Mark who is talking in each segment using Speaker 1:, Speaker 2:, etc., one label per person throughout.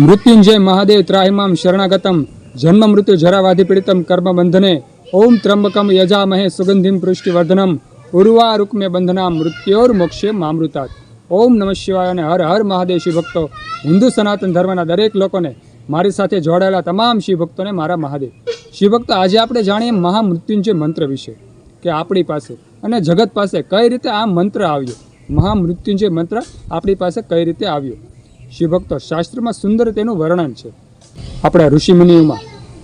Speaker 1: મૃત્યુંજય મહાદેવ ત્રાહિમામ શરણાગતમ, જન્મ મૃત્યુ જરાવાધિ પીડિતમ કર્મ બંધને, ઓમ ત્રંબકમ યજામહે સુગંધિમ પૃષ્ટિવર્ધનમ, ઉર્વા રૂકમે બંધના મૃત્યોર મોક્ષે મામૃતાત. ઓમ નમઃ શિવાય અને હર હર મહાદેવ શિવ ભક્તો, હિન્દુ સનાતન ધર્મના દરેક લોકોને મારી સાથે જોડાયેલા તમામ શિવ ભક્તોને મારા મહાદેવ. શિવ ભક્તો, આજે આપણે જાણીએ મહામૃત્યુંજય મંત્ર વિશે કે આપણી પાસે અને જગત પાસે કઈ રીતે આ મંત્ર આવ્યો. મહામૃત્યુંજય મંત્ર આપણી પાસે કઈ રીતે આવ્યો. શિવભક્તો, શાસ્ત્રમાં સુંદર તેનું વર્ણન છે. આપણા ઋષિમુનિઓમાં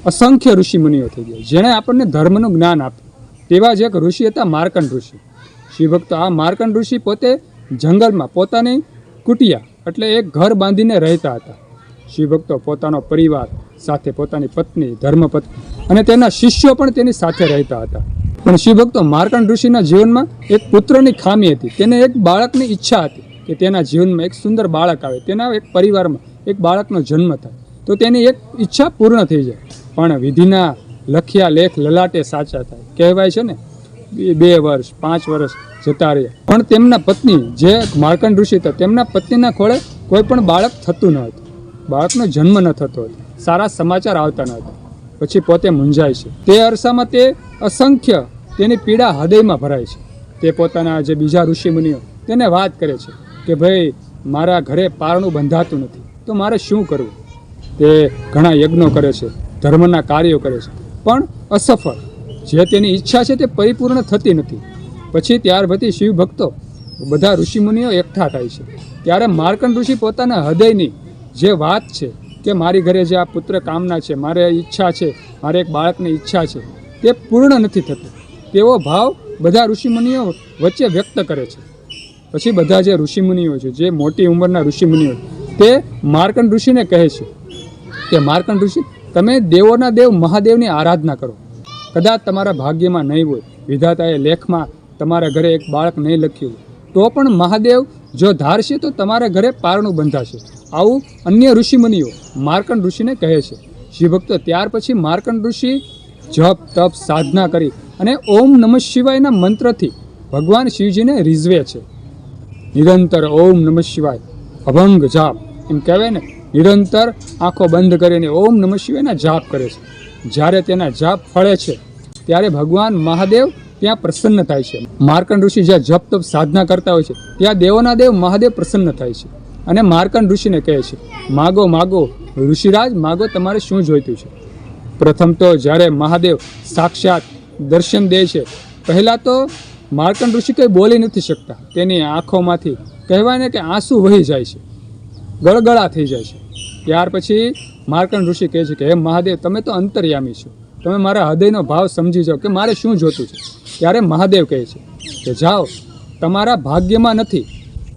Speaker 1: અસંખ્ય ઋષિમુનિઓ થઈ ગયા. જેણે આપણને ધર્મનું જ્ઞાન આપ્યું. તેવા જ એક ઋષિ હતા માર્કંડ ઋષિ. શિવભક્તો, આ માર્કંડ ઋષિ પોતે જંગલમાં પોતાની કુટિયા એટલે એક ઘર બાંધીને રહેતા હતા. શિવભક્તો પોતાનો પરિવાર સાથે પોતાની પત્ની, ધર્મપત્ની અને તેના શિષ્યો પણ તેની સાથે રહેતા હતા. પણ શિવભક્તો માર્કંડ ઋષિના જીવનમાં એક પુત્રની ખામી હતી. તેને એક બાળકની ઈચ્છા હતી. કે તેના જીવનમાં એક સુંદર બાળક આવે. તેના એક પરિવારમાં એક બાળકનો જન્મ થાય. તો તેની એક ઈચ્છા પૂર્ણ થઈ જાય. પણ વિધિના લખ્યા લેખ લલાટે સાચા થાય. કહેવાય છે ને, બે- વર્ષ, પાંચ વર્ષ જતા રહ્યા. પણ તેમના પત્ની, જે માર્કંડ ઋષિ હતા, તેમના પત્નીના ખોળે કોઈ પણ બાળક થતું ન હતું. બાળકનો જન્મ ન થતો હતો. સારા સમાચાર આવતા ન હતા. પછી પોતે મૂંઝાય છે. તે અરસામાં તે અસંખ્ય તેની પીડા હૃદયમાં ભરાય છે. તે પોતાના જે બીજા ઋષિમુનિઓ, તેને વાત કરે છે. કે ભાઈ, મારા ઘરે પારણું બંધાતું નથી. તો મારે શું કરવું? તે ઘણા યજ્ઞો કરે છે, ધર્મના કાર્યો કરે છે. પણ અસફળ. જે તેની ઈચ્છા છે તે પરિપૂર્ણ થતી નથી. પછી ત્યાર પછી શિવ ભક્તો, બધા ઋષિમુનિઓ એકઠા થાય છે. ત્યારે માર્કંડ ઋષિ પોતાના હૃદયની જે વાત છે કે મારી ઘરે જે આ પુત્ર કામના છે, મારે ઈચ્છા છે, મારે એક બાળકની ઈચ્છા છે, તે પૂર્ણ નથી થતી. તેવો ભાવ બધા ઋષિમુનિઓ વચ્ચે વ્યક્ત કરે છે. પછી બધા જે ઋષિમુનિઓ છે, જે મોટી ઉંમરના ઋષિમુનિઓ તે માર્કંડ ઋષિને કહે છે કે, માર્કંડ ઋષિ, તમે દેવોના દેવ મહાદેવની આરાધના કરો. કદાચ તમારા ભાગ્યમાં નહીં હોય, વિધાતાએ લેખમાં તમારા ઘરે એક બાળક નહીં લખ્યું તો પણ મહાદેવ જો ધારશે તો તમારા ઘરે પારણું બંધાશે. આવું અન્ય ઋષિમુનિઓ માર્કંડ ઋષિને કહે છે. શિવભક્તો ત્યાર પછી માર્કંડ ઋષિ જપ, તપ, સાધના કરી અને ઓમ નમઃ શિવાયના મંત્રથી ભગવાન શિવજીને રીઝવે છે. નિરંતર ઓમ નમઃ શિવાય. અભંગ જાપ. એમ કહેવાય ને, નિરંતર આંખો બંધ કરીને ઓમ નમઃ શિવાયના જાપ કરે છે. જ્યારે તેના જાપ ફળે છે, ત્યારે ભગવાન મહાદેવ ત્યાં પ્રસન્ન થાય છે. માર્કંડ ઋષિ જ્યાં જપ તપ સાધના કરતા હોય છે, ત્યાં દેવોના દેવ મહાદેવ પ્રસન્ન થાય છે. અને માર્કંડ ઋષિને કહે છે, માગો માગો, ઋષિરાજ, માગો તમારે શું જોઈતું છે? પ્રથમ તો જ્યારે મહાદેવ સાક્ષાત દર્શન દે છે, પહેલાં તો માર્કંડ ઋષિ કંઈ બોલી નથી શકતા. તેની આંખોમાંથી કહેવાય ને કે આંસુ વહી જાય છે. ગળગળા થઈ જાય છે. ત્યાર પછી માર્કંડ ઋષિ કહે છે કે, હે મહાદેવ, તમે તો અંતર્યામી છો. તમે મારા હૃદયનો ભાવ સમજી જાઓ કે મારે શું જોતું છે. ત્યારે મહાદેવ કહે છે કે, જાઓ. તમારા ભાગ્યમાં નથી.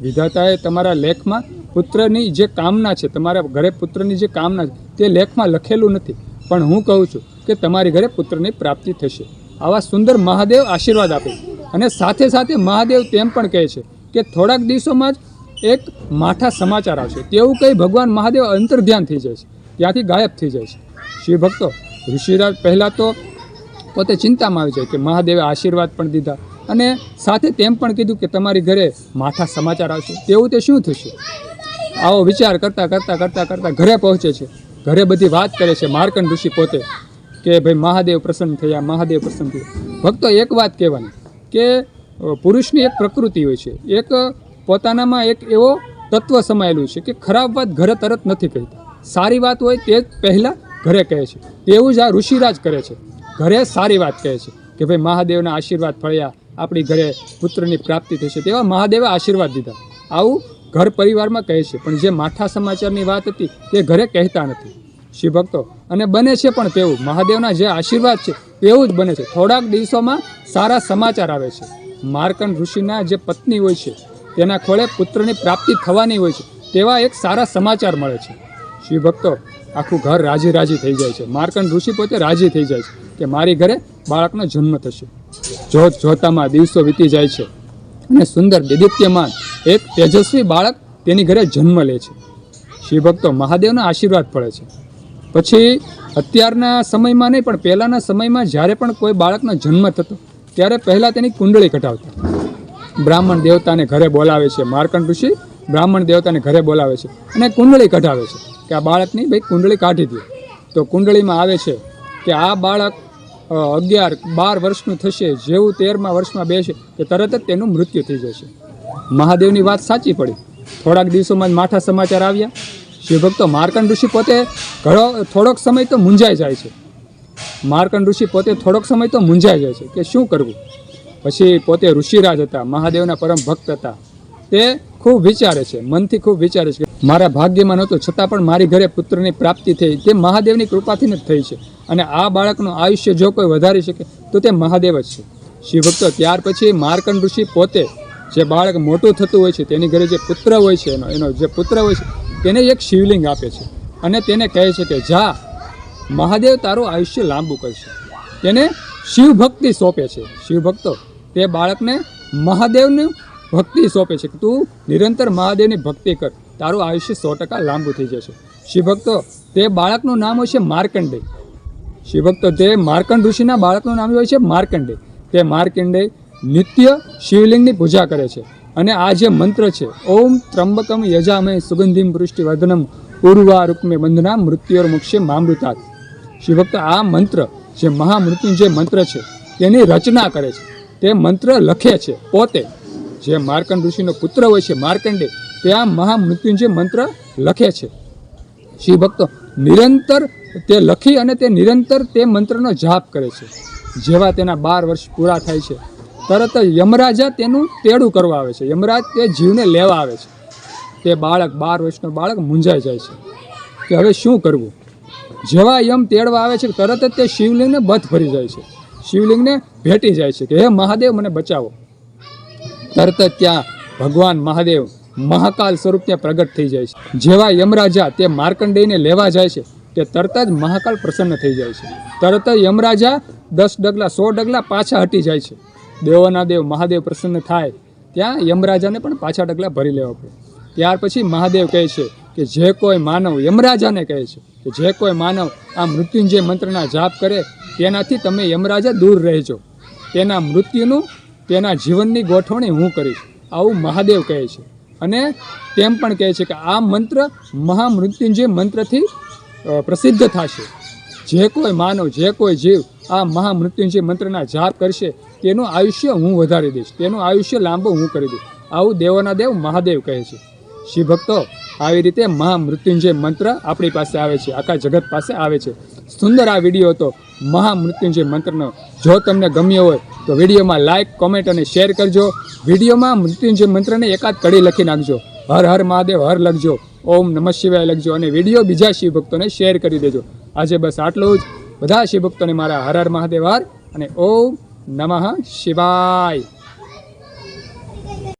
Speaker 1: વિધાતાએ તમારા લેખમાં પુત્રની જે કામના છે, તમારા ઘરે પુત્રની જે કામના છે, તે લેખમાં લખેલું નથી. પણ હું કહું છું કે તમારી ઘરે પુત્રની પ્રાપ્તિ થશે. આવા સુંદર મહાદેવ આશીર્વાદ આપે છે. અને સાથે સાથે મહાદેવ તેમ પણ કહે છે કે થોડાક દિવસોમાં જ એક માઠા સમાચાર આવશે. તેવું કંઈ ભગવાન મહાદેવ અંતર્ધ્યાન થઈ જાય છે. ત્યાંથી ગાયબ થઈ જાય છે. શિવ ભક્તો, ઋષિરાજ પહેલાં તો પોતે ચિંતામાં આવી જાય કે મહાદેવે આશીર્વાદ પણ દીધા અને સાથે તેમ પણ કીધું કે તમારી ઘરે માઠા સમાચાર આવશે. તેવું તે શું થશે? આવો વિચાર કરતાં કરતાં કરતાં કરતાં ઘરે પહોંચે છે. ઘરે બધી વાત કરે છે. માર્કંડ ઋષિ પોતે કે ભાઈ મહાદેવ પ્રસન્ન થયા, મહાદેવ પ્રસન્ન થયા. ભક્તો એક વાત કહેવાની કે પુરુષની એક પ્રકૃતિ હોય છે. એક પોતાનામાં એક એવો તત્વ સમાયેલું છે કે ખરાબ વાત ઘરે તરત નથી કહેતા. સારી વાત હોય તે પહેલાં ઘરે કહે છે. તેવું જ આ ઋષિરાજ કરે છે. ઘરે સારી વાત કહે છે કે ભાઈ મહાદેવના આશીર્વાદ ફળ્યા, આપણી ઘરે પુત્રની પ્રાપ્તિ થશે તેવા મહાદેવે આશીર્વાદ દીધા. આવું ઘર પરિવારમાં કહે છે. પણ જે માઠા સમાચારની વાત હતી તે ઘરે કહેતા નથી. શિવભક્તો. અને બને છે પણ તેવું. મહાદેવના જે આશીર્વાદ છે, તેવું જ બને છે. થોડાક દિવસોમાં સારા સમાચાર આવે છે. માર્કન ઋષિના જે પત્ની હોય છે, તેના ખોળે પુત્રની પ્રાપ્તિ થવાની હોય છે, તેવા એક સારા સમાચાર મળે છે. શિવભક્તો, આખું ઘર રાજી રાજી થઈ જાય છે. માર્કન ઋષિ પોતે રાજી થઈ જાય છે કે મારી ઘરે બાળકનો જન્મ થશે. જોત જોતામાં દિવસો વીતી જાય છે. અને સુંદર દિદિત્યમાન એક તેજસ્વી બાળક તેની ઘરે જન્મ લે છે. શિવભક્તો, મહાદેવના આશીર્વાદ પડે છે. પછી અત્યારના સમયમાં નહીં, પણ પહેલાંના સમયમાં જ્યારે પણ કોઈ બાળકનો જન્મ થતો, ત્યારે પહેલાં તેની કુંડળી કટાવતા બ્રાહ્મણ દેવતાને ઘરે બોલાવે છે માર્કંડ ઋષિ, બ્રાહ્મણ દેવતાને ઘરે બોલાવે છે અને કુંડળી કઢાવે છે કે આ બાળકની ભાઈ, કુંડળી કાઢી દે. તો કુંડળીમાં આવે છે કે આ બાળક અગિયાર, બાર વર્ષનું થશે, જેવું તેરમા વર્ષમાં બેસે, કે તરત જ તેનું મૃત્યુ થઈ જશે. મહાદેવની વાત સાચી પડી. થોડાક દિવસોમાં જ માઠા સમાચાર આવ્યા. શિવભક્તો માર્કંડ ઋષિ પોતે ઘણો થોડોક સમય તો મૂંઝાઈ જાય છે. માર્કંડ ઋષિ પોતે થોડોક સમય તો મૂંઝાઈ જાય છે કે શું કરવું? પછી પોતે ઋષિરાજ હતા, મહાદેવના પરમ ભક્ત હતા. તે ખૂબ વિચારે છે, મનથી ખૂબ વિચારે છે મારા ભાગ્યમાં નહોતો, છતાં પણ મારી ઘરે પુત્રની પ્રાપ્તિ થઈ. તે મહાદેવની કૃપાથી જ થઈ છે. અને આ બાળકનું આયુષ્ય જો કોઈ વધારી શકે, તો તે મહાદેવ જ છે. શિવભક્તો, ત્યાર પછી માર્કંડ ઋષિ પોતે જે બાળક મોટું થતું હોય છે, તેની ઘરે જે પુત્ર હોય છે, એનો એનો જે પુત્ર હોય છે, તેને એક શિવલિંગ આપે છે. અને તેને કહે છે કે, જા, મહાદેવ તારું આયુષ્ય લાંબુ કરશે. તેને શિવભક્તિ સોંપે છે. શિવભક્તો, તે બાળકને મહાદેવની ભક્તિ સોંપે છે કે, તું નિરંતર મહાદેવની ભક્તિ કર. તારું આયુષ્ય સો ટકા લાંબુ થઈ જશે. શિવભક્તો, તે બાળકનું નામ હોય છે માર્કંડેય. શિવભક્તો, તે માર્કંડ ઋષિના બાળકનું નામ હોય છે માર્કંડે તે માર્કંડે નિત્ય શિવલિંગની પૂજા કરે છે. અને આ જે મંત્ર છે, ઓમ ત્રંબકમ યજામય સુગંધિમ વૃષ્ટિવર્ધનમ ઉર્વા રૂકમે બંધના મૃત્યુર મુક્ષે મામૃતાત શિવભક્ત આ મંત્ર જે મહામૃત્યુંજય મંત્ર છે, તેની રચના કરે છે. તે મંત્ર લખે છે પોતે. જે માર્કંડ ઋષિનો પુત્ર હોય છે માર્કંડે, તે આ મહામૃત્યુંજય મંત્ર લખે છે. શિવભક્ત નિરંતર તે લખી અને તે નિરંતર તે મંત્રનો જાપ કરે છે. જેવા તેના બાર વર્ષ પૂરા થાય છે. તરત યમરાજા તેનું તેડું કરવા આવે છે. યમરાજ તે જીવને લેવા આવે છે. તે બાળક, બાર વર્ષનો બાળક મૂંઝાઈ જાય છે. કે હવે શું કરવું? જેવા યમ તેડવા આવે છે તરત જ તે શિવલિંગને બધ ભરી જાય છે. શિવલિંગને ભેટી જાય છે કે, હે મહાદેવ, મને બચાવો. તરત જ ત્યાં ભગવાન મહાદેવ મહાકાલ સ્વરૂપ ત્યાં પ્રગટ થઈ જાય છે. જેવા યમરાજા તે માર્કંડેયને લેવા જાય છે, તે તરત જ મહાકાલ પ્રસન્ન થઈ જાય છે. તરત જ યમરાજા દસ ડગલા, સો ડગલા પાછા હટી જાય છે. દેવોના દેવ મહાદેવ પ્રસન્ન થાય, ત્યાં યમરાજાને પણ પાછા ડગલા ભરી લેવા પડે. ત્યાર પછી મહાદેવ કહે છે કે જે કોઈ માનવ યમરાજાને કહે છે કે જે કોઈ માનવ આ મૃત્યુંજય મંત્રના જાપ કરે, તેનાથી તમે યમરાજા દૂર રહેજો. તેના મૃત્યુનું, તેના જીવનની ગોઠવણી હું કરીશ. આવું મહાદેવ કહે છે. અને તેમ પણ કહે છે કે આ મંત્ર મહામૃત્યુંજય મંત્રથી પ્રસિદ્ધ થશે. જે કોઈ માનવ, જે કોઈ જીવ આ મહામૃત્યુંજય મંત્રના જાપ કરશે, તેનું આયુષ્ય હું વધારી દઈશ. તેનું આયુષ્ય લાંબુ હું કરી દઈશ. આવું દેવોના દેવ મહાદેવ કહે છે. શિવ ભક્તો આવી રીતે મહામૃત્યુંજય મંત્ર આપણી પાસે આવે છે, આખા જગત પાસે આવે છે. સુંદર આ વીડિયો હતો. મહામૃત્યુંજય મંત્રનો. જો તમને ગમ્યો હોય, તો વિડીયોમાં લાઇક કોમેન્ટ અને શેર કરજો. વિડીયોમાં મૃત્યુંજય મંત્રને એકાદ કડી લખી નાખજો. હર હર મહાદેવ, હર લખજો. ઓમ નમઃ શિવાય લખજો અને વીડિયો બીજા શિવ ભક્તોને શેર કરી દેજો. આજે બસ આટલું જ. બધા શિવ ભક્તોને મારા હર હર મહાદેવ, હર અને ઓમ નમઃ શિવાય.